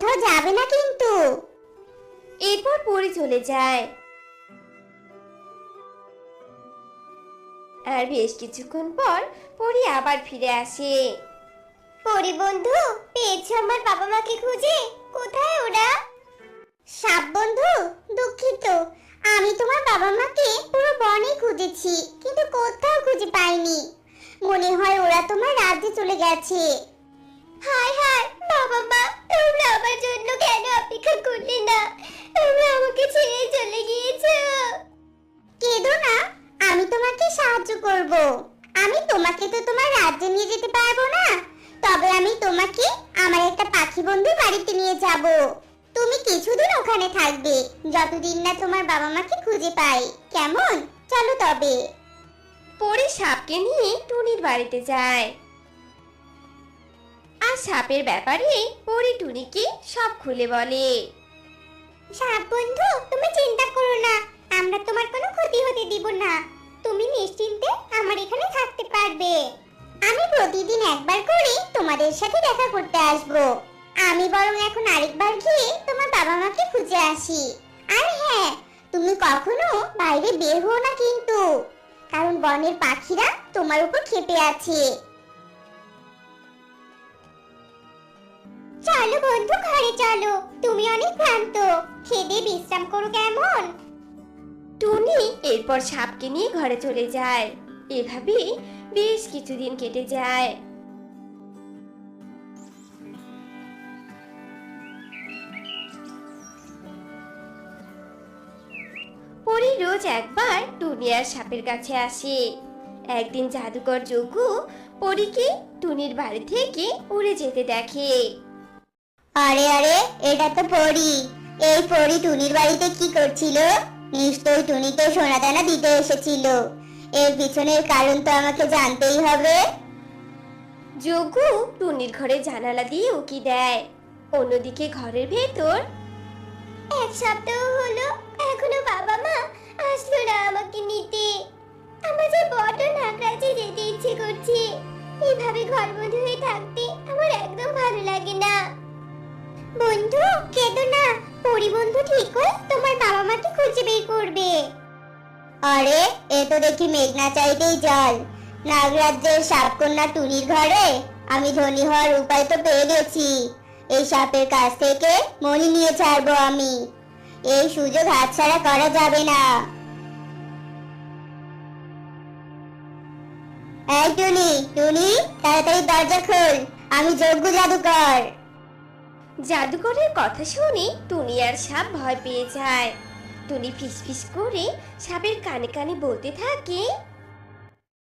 কোথাও যাবে না কিন্তু। এরপর পরি চলে যায়। আর বেশ কিছুক্ষণ পর পরি আবার ফিরে আসে। পরি বন্ধু পেয়েছ আমার বাবা মাকে খুঁজে? কোথায় ওরা? সাপ বন্ধু দুঃখিত। আমি তোমার বাবা মাকে পুরো বনে খুঁজেছি কিন্তু কোথাও খুঁজে পাইনি। মনে হয় ওরা তোমার রাজ্যে চলে গেছে। হায় হায় বাবা মা সাহায্য করব। আমি তোমাকে তো তোমার রাজ্যে নিয়ে যেতে পারব না। তবে আমি তোমাকে আমার একটা পাখি বন্ধুর বাড়িতে নিয়ে যাব। তুমি কিছুদিন ওখানে থাকবে। যতদিন না তোমার বাবা মাকে খুঁজে পাই। কেমন? চলো তবে। পরি সাপকে নিয়ে টুনির বাড়িতে যায়। আর সাপের ব্যাপারে পরি টুনিকে সব খুলে বলে। সাপ বন্ধু তুমি চিন্তা করো না। আমরা তোমার প্রতিদিন একবার করে তোমাদের সাথে দেখা করতে আসব। আমি বরং এখন আরেকবার গিয়ে তোমার বাবা মাকে খুঁজে আসি। আর হ্যাঁ তুমি কখনো বাইরে বের হও না কিন্তু, কারণ বনের পাখিরা তোমার উপর খেপে আছে। চলো বন্ধু, ঘরে চলো। তুমি অনেক ক্লান্ত খেদে বিশ্রাম করো কেমন? টুনি এরপর সাপকে নিয়ে ঘরে চলে যায়। এভাবেই বেশ কিছুদিন কেটে যায়। পরি রোজ একবার টুনি আর সাপের কাছে আসে। একদিন জাদুকর যজ্ঞ পরীকে টুনির বাড়ি থেকে উড়ে যেতে দেখে। আরে আরে, এটা তো পরি। এই পরি টুনির বাড়িতে কি করছিল? নিশ্চয়ই টুনিকে সোনা দানা দিতে এসেছিল। এর পিছনের কারণ তো আমাকে জানতেই হবে। যজ্ঞ টুনির ঘরে জানালা দিয়ে উকি দেয়। অন্যদিকে ঘরের ভেতর। এক সপ্তাহ হলো এখনও বাবা মা আসলো না আমাকে নিতে। আমার যে বড় নাগরাজে যেতে ইচ্ছে করছে। এইভাবে ঘর বন্ধ হয়ে থাকতে আমার একদম ভালো লাগে না। বন্ধু কেঁদো না। পরি বন্ধু ঠিকই তোমার বাবা মাকে খুঁজে বের করবে? আরে, এ তো দেখি মেঘনা চাইতেই জল। নাগরাজ্যের সাপকন্যা টুনির ঘরে, আমি ধনী হওয়ার উপায় তো পেয়ে গেছি। এই সাপের কাছ থেকে মনি নিয়ে ছাড়বো আমি। এই সুযোগ হাতছাড়া করা যাবে না। এই টুনি টুনি, তাড়াতাড়ি দরজা খোল। আমি যোগ্য জাদুকর। জাদুকরের কথা শুনে টুনি আর সাপ ভয় পেয়ে যায়। টুনি ফিসফিস করে সাবের কানে কানে বলতে থাকে